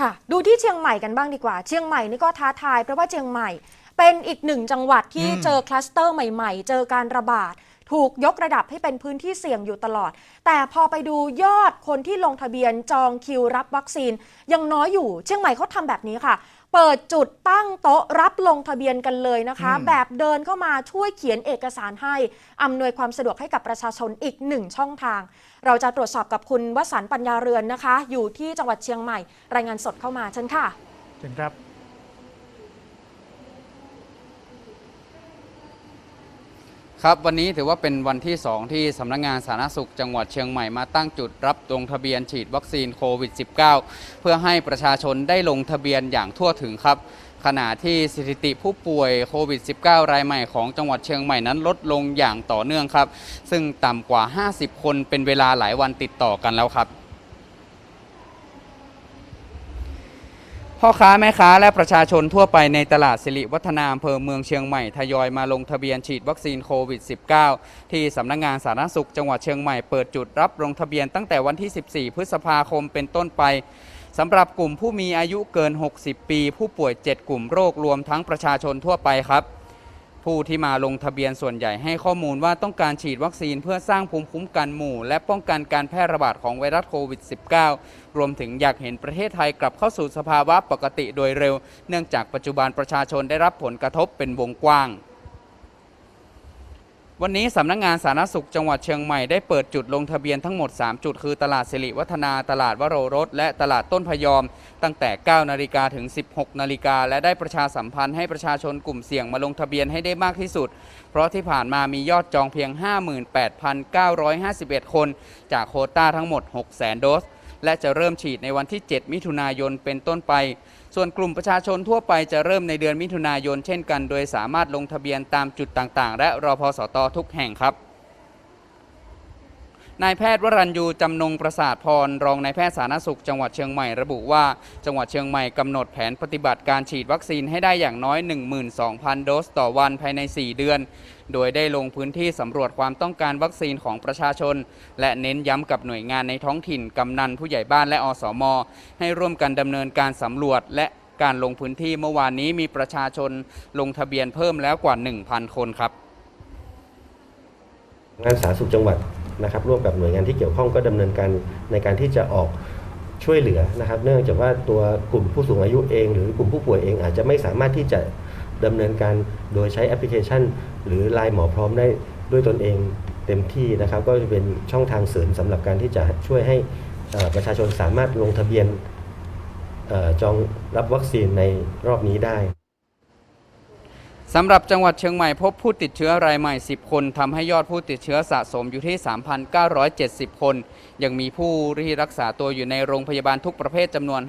ค่ะ ดูที่เชียงใหม่กันบ้างดีกว่า เชียงใหม่นี่ก็ท้าทายเพราะว่าเชียงใหม่ เป็นอีกหนึ่งจังหวัดที่อืมเจอคลัสเตอร์ใหม่ ๆ เจอการระบาด ถูกยกระดับให้เป็นพื้นที่เสี่ยงอยู่ตลอด แต่พอไปดูยอดคนที่ลงทะเบียนจองคิวรับวัคซีน ยังน้อยอยู่ เชียงใหม่เขาทำแบบนี้ค่ะ เปิดจุดตั้งโต๊ะรับลงทะเบียนกันเลยนะคะอืมแบบเดินเข้ามาช่วยเขียนเอกสารให้อำนวยความสะดวกให้กับประชาชนอีกหนึ่งช่องทาง เราจะตรวจสอบกับคุณวสันต์ปัญญาเรือนนะคะ อยู่ที่จังหวัดเชียงใหม่ รายงานสดเข้ามาเชิญค่ะเชิญครับ ครับวันนี้ถือว่าเป็นวันที่ 2 ที่สำนักงานสาธารณสุขจังหวัดเชียงใหม่มาตั้งจุดรับลงทะเบียนฉีดวัคซีนโควิด -19 เพื่อให้ประชาชนได้ลงทะเบียนอย่างทั่วถึงครับ ขณะที่สถิติผู้ป่วยโควิด -19 รายใหม่ของจังหวัดเชียงใหม่นั้นลดลงอย่างต่อเนื่องครับ ซึ่งต่ำกว่า 50 คนเป็นเวลาหลายวันติดต่อกันแล้วครับ พ่อค้าแม่ค้าและประชาชนทั่วไปในตลาดสิริวัฒนาอำเภอเมืองเชียงใหม่ทยอยมาลงทะเบียนฉีดวัคซีนโควิด -19 ที่สำนักงานสาธารณสุขจังหวัดเชียงใหม่เปิดจุดรับลงทะเบียนตั้งแต่วันที่ 14 พฤษภาคมเป็นต้นไปสำหรับกลุ่มผู้มีอายุเกิน 60 ปี ผู้ป่วย 7 กลุ่มโรครวมทั้งประชาชนทั่วไปครับ ผู้ที่มาลงทะเบียนส่วนใหญ่ให้ข้อมูลว่าต้องการฉีดวัคซีนเพื่อสร้างภูมิคุ้มกันหมู่ และป้องกันการแพร่ระบาดของไวรัสโควิด -19 รวมถึงอยากเห็นประเทศไทยกลับเข้าสู่สภาวะปกติโดยเร็ว เนื่องจากปัจจุบันประชาชนได้รับผลกระทบเป็นวงกว้าง วันนี้สำนักงานสาธารณสุขจังหวัดเชียงใหม่ได้เปิดจุดลงทะเบียนทั้งหมด 3 จุด คือตลาดสิริวัฒนา ตลาดวโรรส และตลาดต้นพยอม ตั้งแต่ 9 นาฬิกาถึง 16 นาฬิกา และได้ประชาสัมพันธ์ให้ประชาชนกลุ่มเสี่ยงมาลงทะเบียนให้ได้มากที่สุด เพราะที่ผ่านมามียอดจองเพียง 58,951 คน จากโคต้าทั้งหมด 600,000 โดส และจะเริ่มฉีดในวันที่ 7 มิถุนายนเป็นต้นไป ส่วนกลุ่มประชาชนทั่วไปจะเริ่มในเดือนมิถุนายนเช่นกัน โดยสามารถลงทะเบียนตามจุดต่างๆ และรอพสตทุกแห่งครับ นายแพทย์วรัญยูจำนงประสาทพร รองนายแพทย์สาธารณสุขจังหวัดเชียงใหม่ระบุว่า จังหวัดเชียงใหม่กำหนดแผนปฏิบัติการฉีดวัคซีนให้ได้อย่างน้อย 12,000 โดสต่อวันภายใน 4 เดือน โดยได้ลงพื้นที่สำรวจความต้องการวัคซีนของประชาชน และเน้นย้ำกับหน่วยงานในท้องถิ่นกำนันผู้ใหญ่บ้านและอสม ให้ร่วมกันดำเนินการสำรวจ และการลงพื้นที่เมื่อวานนี้มีประชาชนลงทะเบียนเพิ่มแล้วกว่า 1,000 คนครับงานสาธารณสุขจังหวัด นะครับร่วมกับหน่วยงานที่เกี่ยวข้องก็ดำเนินการในการที่จะออกช่วยเหลือนะครับ เนื่องจากว่าตัวกลุ่มผู้สูงอายุเอง หรือกลุ่มผู้ป่วยเองอาจจะไม่สามารถที่จะดำเนินการโดยใช้แอปพลิเคชัน หรือไลน์หมอพร้อมได้ด้วยตนเองเต็มที่นะครับ ก็จะเป็นช่องทางเสริมสำหรับการที่จะช่วยให้ประชาชนสามารถลงทะเบียนอจองรับวัคซีนในรอบนี้ได้ สำหรับจังหวัดเชียงใหม่พบผู้ติดเชื้อรายใหม่ 10 คนทำให้ยอดผู้ติดเชื้อสะสมอยู่ที่ 3,970 คน ยังมีผู้ที่รักษาตัวอยู่ในโรงพยาบาลทุกประเภทจำนวน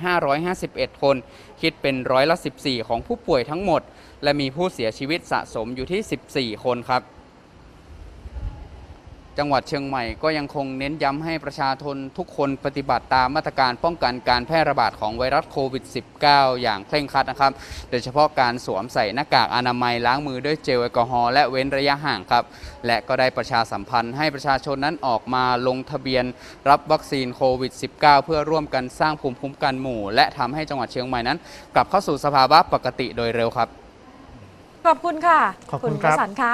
551 คน คิดเป็นร้อยละ 14 ของผู้ป่วยทั้งหมด และมีผู้เสียชีวิตสะสมอยู่ที่ 14 คนครับ จังหวัดเชียงใหม่ก็ยังคงเน้นย้ำให้ประชาชนทุกคนปฏิบัติตามมาตรการป้องกันการแพร่ระบาดของไวรัสโควิด -19 อย่างเคร่งครัดนะครับ โดยเฉพาะการสวมใส่หน้ากากอนามัยล้างมือด้วยเจลแอลกอฮอล์และเว้นระยะห่างครับ และก็ได้ประชาสัมพันธ์ให้ประชาชนนั้นออกมาลงทะเบียนรับวัคซีนโควิด -19 เพื่อร่วมกันสร้างภูมิคุ้มกันหมู่ และทำให้จังหวัดเชียงใหม่นั้น กลับเข้าสู่สภาวะปกติโดยเร็วครับ ขอบคุณค่ะขอบคุณครับวสันต์คะ